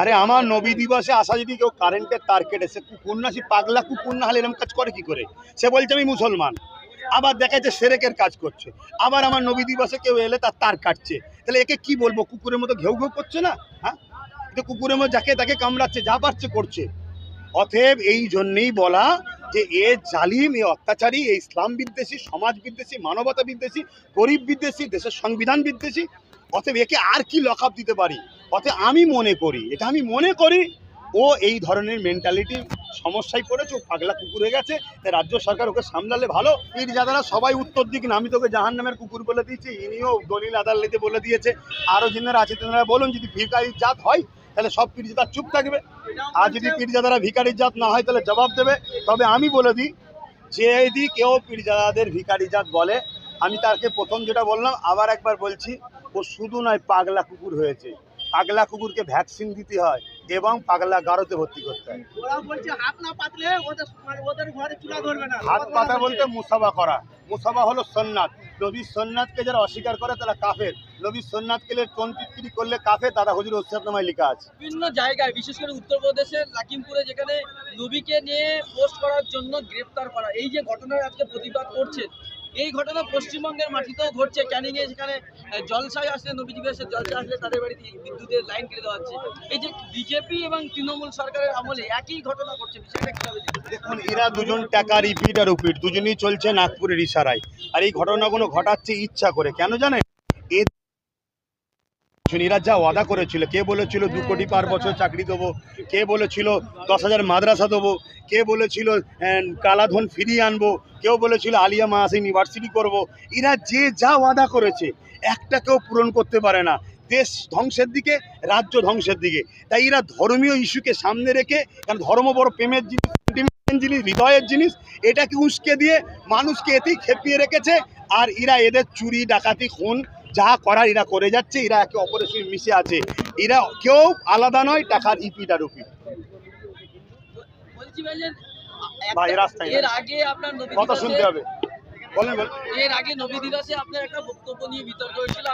আরে আমার নবী দিবসে আসা যদি কেউ কারেন্টের তার কেটে, সে কুকুর না সে পাগলা কুকুর না হলে এরকম কাজ করে কি করে? সে বলছে, আমি মুসলমান। আবার দেখা যাচ্ছে সেরেকের কাজ করছে। আবার আমার নবী দিবসে কেউ এলে তার তার কাটছে। তাহলে একে কি বলব? কুকুরের মতো ঘেউ ঘেউ করছে না? হ্যাঁ? তো কুকুরের মতো যাকে তাকে কামড়াচ্ছে, যা পারছে করছে। অতএব এই জন্যেই বলা যে, এ জালিম, এ অত্যাচারী, এ ইসলাম বিদ্বেষী, সমাজ বিদ্বেষী, মানবতা বিদ্বেষী, গরিব বিদ্বেষী, দেশের সংবিধান বিদ্বেষী, অতএব একে আর কি লকআপ দিতে পারি? অতএব আমি মনে করি, এটা আমি মনে করি, ও এই ধরনের মেন্টালিটি সমস্যায় পড়েছে, ও পাগলা কুকুর হয়ে গেছে, তাই রাজ্য সরকার ওকে সামলালে ভালো। পীর যাদারা সবাই উত্তর দিক না, আমি তোকে জাহান নামের কুকুর বলে দিয়েছি, ইনিও দলিল আদালতে বলে দিয়েছে। আরও যিনারা আছে তেনারা বলুন, যদি ভিকারির জাত হয়, তাহলে সব পীরজাদা চুপ থাকবে। আর যদি পীরজাদারা ভিকারি জাত না হয়, তাহলে জবাব দেবে। তবে আমি বলে দিই, যে যদি কেউ পীরজাদাদের ভিকারি জাত বলে, আমি তাকে প্রথম যেটা বললাম, আবার একবার বলছি, ও শুধু নয়, পাগলা কুকুর হয়েছে। পাগলা কুকুরকে ভ্যাকসিন দিতে হয় এবং পাগলা গারোতে ভর্তি করতে হয়। হাত না পাতলে ওদের মানে ওদের ঘরে চুলা ধরবে না। হাত পাতা বলতে মুসাফা করা। মুসাফা হলো সন্ন্যাত নবীর সন্ন্যাতকে যারা অস্বীকার করে তারা কাফের। নবীর সন্ন্যাতকে টন্টিটকিরি করলে কাফের দাদা হুজুর ওসিয়াতনামায় লেখা আছে। বিভিন্ন জায়গায় বিশেষ করে উত্তরপ্রদেশের লাকিমপুরে যেখানে নবীকে নিয়ে পোস্ট করার জন্য গ্রেফতার করা। এই যে ঘটনার আজকে প্রতিবাদ করছেন এই ঘটনা পশ্চিমবঙ্গের মাটিতেও ঘটছে। ক্যানিং এ যেখানে জলসায় আসলে নবীজি এসে জলসায় আসলে তাদের বাড়িতে বিদ্যুতের লাইন কেটে দেওয়া হচ্ছে। এই যে বিজেপি এবং তৃণমূল সরকারের আমলে একই ঘটনা ঘটছে? দেখুন, এরা দুজন টাকা রিপিট আর রিপিট দুজনেই চলছে নাগপুরের ইশারায়। আর এই ঘটনাগুলো ঘটাচ্ছে ইচ্ছা করে। কেন জানেন? এ এরা যা ওয়াদা করেছিল, কে বলেছিল দু কোটি পার বছর চাকরি দেবো, কে বলেছিল দশ হাজার মাদ্রাসা দেবো, কে বলেছিল কালাধন ফিরিয়ে আনব, কেউ বলেছিল আলিয়া মাহাস ইউনিভার্সিটি করব, এরা যে যা ওয়াদা করেছে, একটা কেউ পূরণ করতে পারে না। দেশ ধ্বংসের দিকে, রাজ্য ধ্বংসের দিকে। তাই এরা ধর্মীয় ইস্যুকে সামনে রেখে, কারণ ধর্ম বড় প্রেমের জিনিস জিনিস, হৃদয়ের জিনিস, এটাকে উস্কে দিয়ে মানুষকে এতেই খেপিয়ে রেখেছে, আর এরা এদের চুরি, ডাকাতি, খুন যা করার এরা করে যাচ্ছে এরা একে অপরের সঙ্গে মিশে আছে। এরা কেউ আলাদা নয় টাকার ইপিট উপিট ভাই রাস্তায় এর আগে আপনার কথা শুনতে হবে। বলেন বলেন। এর আগে নবী দিবসে আপনার একটা বক্তব্য নিয়ে বিতর্ক হয়েছিল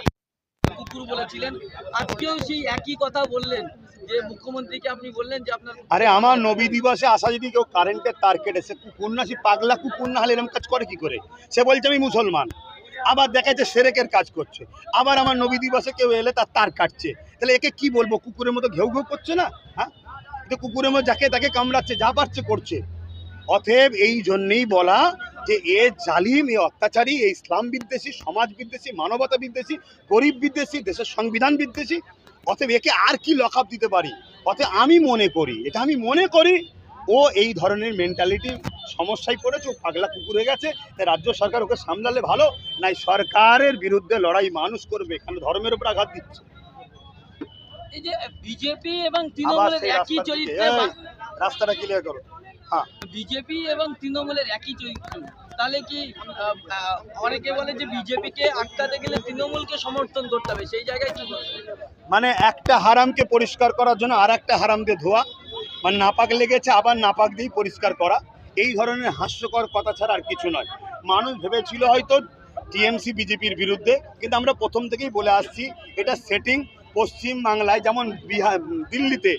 কুকুর বলেছিলেন। আজকেও সেই একই কথা বললেন যে মুখ্যমন্ত্রীকে আপনি বললেন যে আপনার আরে আমার নবী দিবসে আসা যদি কেউ কারেন্টের তার কেটে সে কুকুর না সে পাগলা কুকুর না হলে এরকম কাজ করে কি করে? সে বলছে আমি মুসলমান। আবার দেখা যাচ্ছে সেরেকের কাজ করছে। আবার আমার নবী দিবসে কেউ এলে তার তার কাটছে। তাহলে একে কি বলব? কুকুরের মতো ঘেউ ঘেউ করছে না? হ্যাঁ? তো কুকুরের মতো যাকে তাকে কামড়াচ্ছে, যা পারছে করছে। অতএব এই জন্যেই বলা যে এ জালিম, এ অত্যাচারী এই ইসলাম বিদ্বেষী, সমাজ বিদ্বেষী, মানবতা বিদ্বেষী, গরিব বিদ্বেষী, দেশের সংবিধান বিদ্বেষী, অতএব একে আর কি লকআপ দিতে পারি? অতএব আমি মনে করি, এটা আমি মনে করি ও এই ধরনের মেন্টালিটি সমস্যায় পড়েছে ও পাগলা কুকুর হয়ে গেছে রাজ্য সরকার ওকে সামলালে ভালো নাই সরকারের বিরুদ্ধে লড়াই মানুষ করবে কারণ ধর্মের উপর আঘাত দিচ্ছে। এই যে বিজেপি এবং তৃণমূলের একই চরিত্রে রাস্তাটা ক্লিয়ার করো। হ্যাঁ। বিজেপি এবং তৃণমূলের একই চরিত্র। তাহলে কি অনেকে বলে যে বিজেপিকে আটকাতে গেলে তৃণমূলকে সমর্থন করতে হবে সেই জায়গায় কি মানে একটা হারামকে পরিষ্কার করার জন্য আর একটা হারাম দিয়ে ধোয়া মানে নাপাক লেগেছে, আবার নাপাক দিয়েই পরিষ্কার করা। এই ধরনের হাস্যকর কথা ছাড়া আর কিছু নয়। মানুষ ভেবেছিল হয়তো টিএমসি, বিজেপির বিরুদ্ধে, কিন্তু আমরা প্রথম থেকেই বলে আসছি, এটা সেটিং পশ্চিম বাংলায় যেমন বিহার, দিল্লিতে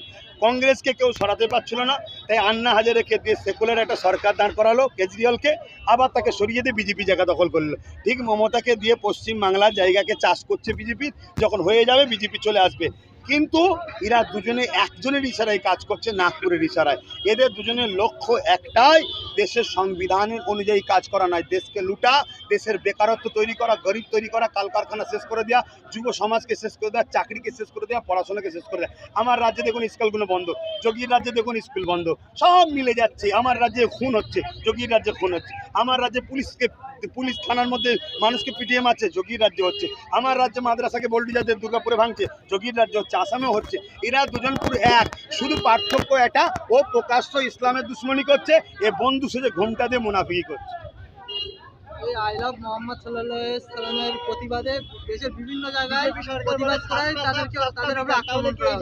কংগ্রেসকে কেউ সরাতে পারছিল না, তাই আন্না হাজারেকে দিয়ে সেকুলার একটা সরকার দাঁড় করালো কেজরিওয়ালকে, আবার তাকে সরিয়ে দিয়ে বিজেপি জায়গা দখল করল। ঠিক মমতাকে দিয়ে পশ্চিম বাংলার জায়গাকে চাষ করছে বিজেপি, যখন হয়ে যাবে বিজেপি চলে আসবে। কিন্তু এরা দুজনে একজনের ইশারায় কাজ করছে, নাগপুরের ইশারায়। এদের দুজনের লক্ষ্য একটাই, দেশের সংবিধানের অনুযায়ী কাজ করা নয়। দেশকে লুটা, দেশের বেকারত্ব তৈরি করা, গরিব তৈরি করা, কালকারখানা শেষ করে দেওয়া যুব সমাজকে শেষ করে দেওয়া চাকরিকে শেষ করে দেওয়া পড়াশোনাকে শেষ করে দেওয়া আমার রাজ্যে দেখুন স্কুলগুলো বন্ধ, যোগীর রাজ্যে দেখুন স্কুল বন্ধ। সব মিলে যাচ্ছে, আমার রাজ্যে খুন হচ্ছে, যোগীর রাজ্যে খুন হচ্ছে। আমার রাজ্যে পুলিশকে পুলিশ থানার মধ্যে মানুষকে পিটিএ মারছে যোগীর রাজ্য হচ্ছে। আমার রাজ্যে মাদ্রাসাকে বল্ডিজাদের দুর্গাপুরে ভাঙছে যোগীর রাজ্য হচ্ছে আসামেও হচ্ছে। এরা দুজন পুরো এক। শুধু পার্থক্য এটা ও প্রকাশ্য ইসলামের দুশ্মনী করছে এ বন্ধু সেজে ঘুমটা দিয়ে মুনাফিকি করছে। এই আই লাভ মোহাম্মদ সাল্লামের প্রতিবাদে দেশের বিভিন্ন জায়গায় প্রতিবাদ করায় তাদেরকে তাদের উপরে আক্রমণ করা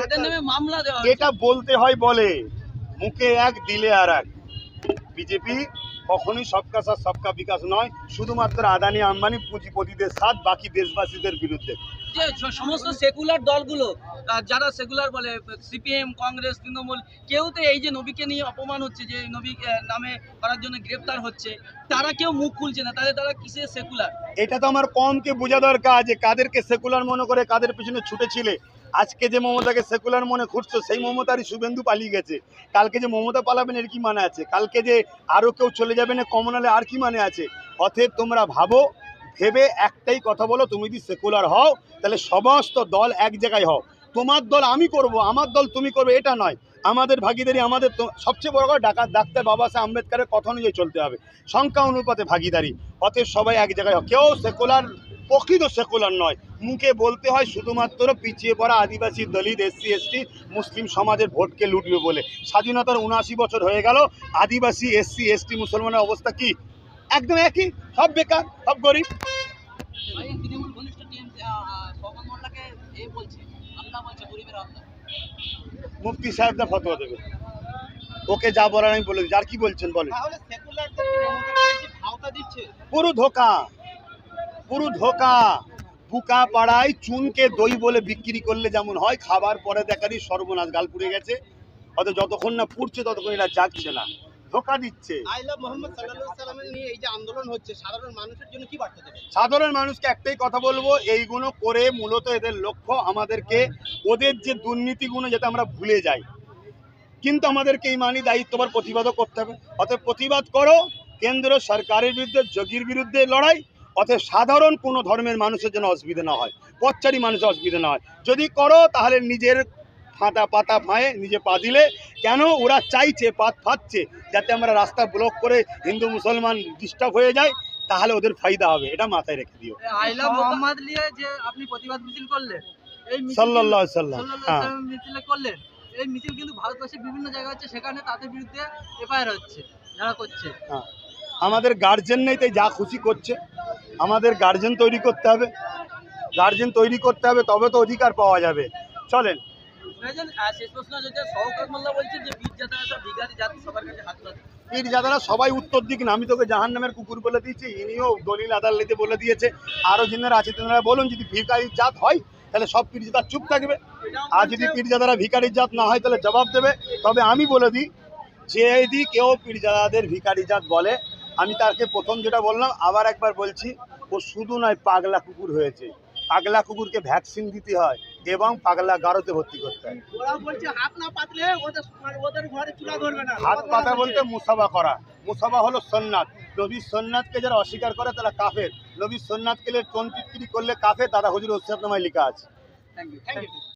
তাদের নামে মামলা দেওয়া এটা বলতে হয় বলে মুখে এক দিলে আর এক। বিজেপি কখনোই সবকা সাথ সবকা বিকাশ নয়। শুধুমাত্র আদানি আম্বানি পুঁজিপতিদের সাথ বাকি দেশবাসীদের বিরুদ্ধে। যে সমস্ত সেকুলার দলগুলো যারা সেকুলার বলে সিপিএম কংগ্রেস তৃণমূল কেউ তো এই যে নবীকে নিয়ে অপমান হচ্ছে যে নবী নামে করার জন্য গ্রেপ্তার হচ্ছে তারা কেউ মুখ খুলছে না। তাহলে তারা কিসের সেকুলার? এটা তো আমার কমকে বোঝা দরকার যে কাদেরকে সেকুলার মনে করে কাদের পিছনে ছুটেছিলে। আজকে যে মমতাকে সেকুলার মনে খুঁজছো, সেই মমতারই শুভেন্দু পালিয়ে গেছে। কালকে যে মমতা পালাবেন, এর কি মানে আছে? কালকে যে আরও কেউ চলে যাবে না কমনালে আর কি মানে আছে? অতএব তোমরা ভাবো, ভেবে একটাই কথা বলো, তুমি যদি সেকুলার হও, তাহলে সমস্ত দল এক জায়গায় হও। তোমার দল আমি করব, আমার দল তুমি করবে, এটা নয়। আমাদের ভাগিদারি, আমাদের সবচেয়ে বড় কথা ডাকাত ডাক্তার বাবা সাহেব আম্বেদকারের কথা অনুযায়ী চলতে হবে। সংখ্যা অনুপাতে ভাগিদারি। অতএব সবাই এক জায়গায় হোক। কেউ সেকুলার, প্রকৃত সেকুলার নয়। মুখে বলতে হয় শুধুমাত্র পিছিয়ে পড়া আদিবাসী দলিত এসসি এসটি মুসলিম সমাজের ভোটকে লুটবে বলে। স্বাধীনতার উনআশি বছর হয়ে গেল আদিবাসী এসসি এসটি মুসলমানের অবস্থা কি? একদম একই সব বেকার সব গরিব। মুফতি সাহেবরা ফতোয়া দেবে। ওকে যা বলার আমি বলে আর কি বলছেন বলেন? দিচ্ছে। পুরো ধোকা পুরো ধোকা। বুকা পাড়ায় চুনকে দই বলে বিক্রি করলে যেমন হয় খাবার পরে দেখারই সর্বনাশ গাল পুড়ে গেছে। অত যতক্ষণ না পুড়ছে ততক্ষণ এরা জাগছে না। ধোকা দিচ্ছে। সাধারণ মানুষকে একটাই কথা বলব এইগুলো করে মূলত এদের লক্ষ্য আমাদেরকে ওদের যে দুর্নীতিগুলো যাতে আমরা ভুলে যাই। কিন্তু আমাদেরকে এই মানি দায়িত্ববার প্রতিবাদও করতে হবে। অতএব প্রতিবাদ করো কেন্দ্র সরকারের বিরুদ্ধে যোগীর বিরুদ্ধে লড়াই অতএব সাধারণ কোনো ধর্মের মানুষের যেন অসুবিধা না হয়। পথচারী মানুষের অসুবিধা না হয়। যদি করো তাহলে নিজের ফাঁটা পাতা ফাঁয়ে নিজে পা দিলে কেন ওরা চাইছে পাত ফাচ্ছে যাতে আমরা রাস্তা ব্লক করে হিন্দু মুসলমান ডিস্টার্ব হয়ে যায় তাহলে ওদের ফায়দা হবে। এটা মাথায় রেখে দিও। আইলা মোহাম্মদ নিয়ে যে আপনি প্রতিবাদ মিছিল করলেন এই সাল্লাল্লাহু আলাইহি সাল্লাম হ্যাঁ। আলাইহি করলেন এই মিছিল কিন্তু ভারতবর্ষের বিভিন্ন জায়গা হচ্ছে সেখানে তাদের বিরুদ্ধে এফআইআর হচ্ছে যারা করছে। হ্যাঁ। আমাদের গার্জেন নেই তাই যা খুশি করছে। আমাদের গার্জেন তৈরি করতে হবে। গার্জেন তৈরি করতে হবে তবে তো অধিকার পাওয়া যাবে। চলেন। ভাইজান, আহ, শেষ প্রশ্ন যেটা সৌকত মোল্লা বলছেন যে বীর জাতারা সব বিঘারি জাতি সবার কাছে হাত পাতে পীর যাদারা সবাই উত্তর দিক না আমি তোকে জাহান নামের কুকুর বলে দিয়েছি ইনিও দলিল আদালতে বলে দিয়েছে। আরও যিনারা আছে তেনারা বলুন যদি ভিকারির জাত হয় তাহলে সব পীর জাদার চুপ থাকবে। আর যদি পীরজাদারা ভিকারির জাত না হয় তাহলে জবাব দেবে। তবে আমি বলে দিই যে যদি কেউ পীরজাদাদের ভিকারি জাত বলে আমি তাকে প্রথম যেটা বললাম আবার একবার বলছি ও শুধু নয় পাগলা কুকুর হয়েছে। পাগলা কুকুরকে ভ্যাকসিন দিতে হয় এবং পাগলা গারোতে ভর্তি করতে হয়। হাত পাতা বলতে মুসাবা করা। মুসাবা হলো সন্ন্যাত নবীর সন্ন্যাতকে যারা অস্বীকার করে তারা কাফের। নবীর সন্ন্যাতকে টন করলে কাফের দাদা হুজুর ওসিয়াতনামায় লেখা আছে। Thank you thank you